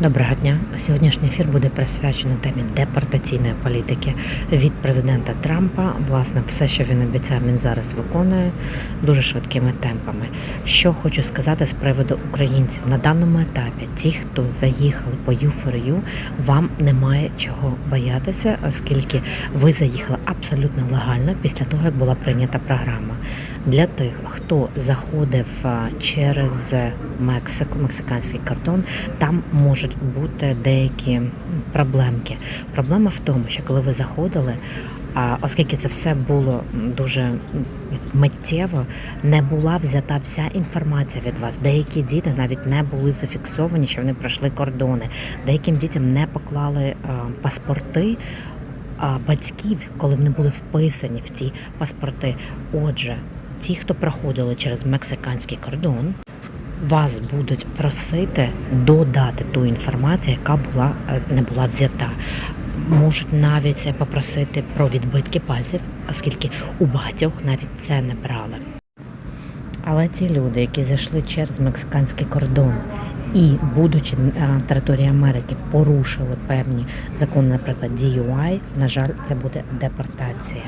Доброго дня. Сьогоднішній ефір буде присвячений темі депортаційної політики від президента Трампа. Власне, все, що він обіцяв, він зараз виконує дуже швидкими темпами. Що хочу сказати з приводу українців на даному етапі, ті, хто заїхали по U4U, вам немає чого боятися, оскільки ви заїхали абсолютно легально після того, як була прийнята програма. Для тих, хто заходив через Мексику, мексиканський кордон, там можуть бути деякі проблемки. Проблема в тому, що коли ви заходили, а оскільки це все було дуже миттєво, не була взята вся інформація від вас. Деякі діти навіть не були зафіксовані, що вони пройшли кордони. Деяким дітям не поклали а, паспорти. А батьків, коли вони були вписані в ці паспорти. Отже, ті, хто проходили через мексиканський кордон, вас будуть просити додати ту інформацію, яка була е, не була взята. Можуть навіть попросити про відбитки пальців, оскільки у багатьох навіть це не брали. Але ті люди, які зайшли через мексиканський кордон і, будучи на території Америки, порушили певні закони, наприклад, DUI, на жаль, це буде депортація.